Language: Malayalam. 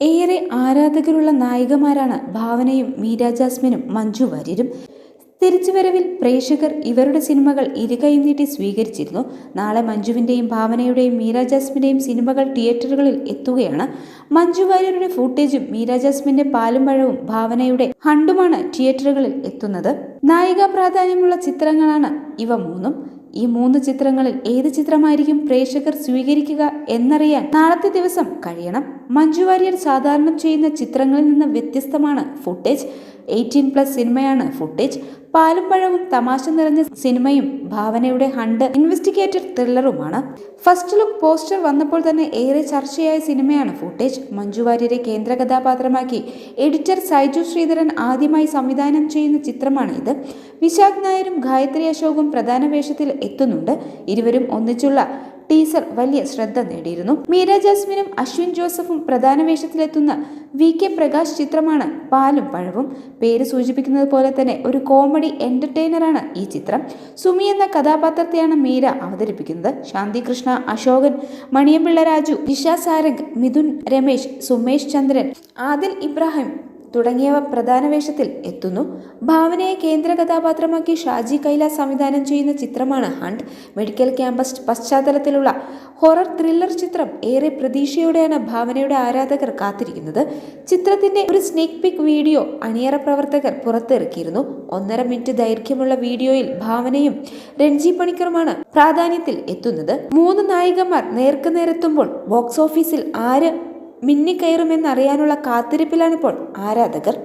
ഏറെ ആരാധകരുള്ള നായികമാരാണ് ഭാവനയും മീര ജാസ്മിനും മഞ്ജു വാര്യരും. തിരിച്ചുവരവിൽ പ്രേക്ഷകർ ഇവരുടെ സിനിമകൾ ഇരുകൈ നീട്ടി സ്വീകരിച്ചിരുന്നു. നാളെ മഞ്ജുവിന്റെയും ഭാവനയുടെയും മീര ജാസ്മിന്റെയും സിനിമകൾ തിയേറ്ററുകളിൽ എത്തുകയാണ്. മഞ്ജു വാര്യരുടെ ഫൂട്ടേജും മീര ജാസ്മിന്റെ പാലും പഴവും ഭാവനയുടെ ഹണ്ടുമാണ് തിയേറ്ററുകളിൽ എത്തുന്നത്. നായിക പ്രാധാന്യമുള്ള ചിത്രങ്ങളാണ് ഇവ മൂന്നും. ഈ മൂന്ന് ചിത്രങ്ങളിൽ ഏത് ചിത്രമായിരിക്കും പ്രേക്ഷകർ സ്വീകരിക്കുക എന്നറിയാൻ നാളത്തെ ദിവസം കഴിയണം. മഞ്ജു വാര്യർ സാധാരണ ചെയ്യുന്ന ചിത്രങ്ങളിൽ നിന്ന് വ്യത്യസ്തമാണ് ഫുട്ടേജ് എയ്റ്റീൻ പ്ലസ് സിനിമയാണ് ഫുട്ടേജ് പാലും പഴവും തമാശ നിറഞ്ഞ സിനിമയും ഭാവനയുടെ ഹണ്ട് ഇൻവെസ്റ്റിഗേറ്റഡ് ത്രില്ലറുമാണ്. ഫസ്റ്റ് ലുക്ക് പോസ്റ്റർ വന്നപ്പോൾ തന്നെ ഏറെ ചർച്ചയായ സിനിമയാണ് ഫുട്ടേജ്. മഞ്ജു വാര്യരെ കേന്ദ്ര കഥാപാത്രമാക്കി എഡിറ്റർ സൈജു ശ്രീധരൻ ആദ്യമായി സംവിധാനം ചെയ്യുന്ന ചിത്രമാണ് ഇത് വിശാഖ് നായരും ഗായത്രി അശോകും പ്രധാന വേഷത്തിൽ എത്തുന്നുണ്ട്. ഇരുവരും ഒന്നിച്ചുള്ള ടീസർ വലിയ ശ്രദ്ധ നേടിയിരുന്നു. മീര ജാസ്മിനും അശ്വിൻ ജോസഫും പ്രധാന വേഷത്തിലെത്തുന്ന വി കെ പ്രകാശ് ചിത്രമാണ് പാലും പഴവും. പേര് സൂചിപ്പിക്കുന്നത് പോലെ തന്നെ ഒരു കോമഡി എന്റർടൈനറാണ് ഈ ചിത്രം. സുമി എന്ന കഥാപാത്രത്തെയാണ് മീര അവതരിപ്പിക്കുന്നത്. ശാന്തി കൃഷ്ണ അശോകൻ മണിയമ്പിള്ള രാജു നിഷ സാരംഗ് മിഥുൻ രമേശ് സുമേഷ് ചന്ദ്രൻ ആദിൽ ഇബ്രാഹിം തുടങ്ങിയവ പ്രധാന വേഷത്തിൽ എത്തുന്നു. ഭാവനയെ കേന്ദ്ര കഥാപാത്രമാക്കി ഷാജി കൈലാസ് സംവിധാനം ചെയ്യുന്ന ചിത്രമാണ് ഹണ്ട്. മെഡിക്കൽ ക്യാമ്പസ് പശ്ചാത്തലത്തിലുള്ള ഹൊറർ ത്രില്ലർ ചിത്രം ഏറെ പ്രതീക്ഷയോടെയാണ് ഭാവനയുടെ ആരാധകർ കാത്തിരിക്കുന്നത്. ചിത്രത്തിന്റെ ഒരു സ്നേക് പിക് വീഡിയോ അണിയറ പ്രവർത്തകർ പുറത്തിറക്കിയിരുന്നു. ഒന്നര മിനിറ്റ് ദൈർഘ്യമുള്ള വീഡിയോയിൽ ഭാവനയും രഞ്ജി പണിക്കറുമാണ് പ്രാധാന്യത്തിൽ എത്തുന്നത്. മൂന്ന് നായികമാർ നേർക്കുനേരെത്തുമ്പോൾ ബോക്സ് ഓഫീസിൽ ആര് മിന്നിക്കയറുമെന്നറിയാനുള്ള കാത്തിരിപ്പിലാണിപ്പോൾ ആരാധകർ.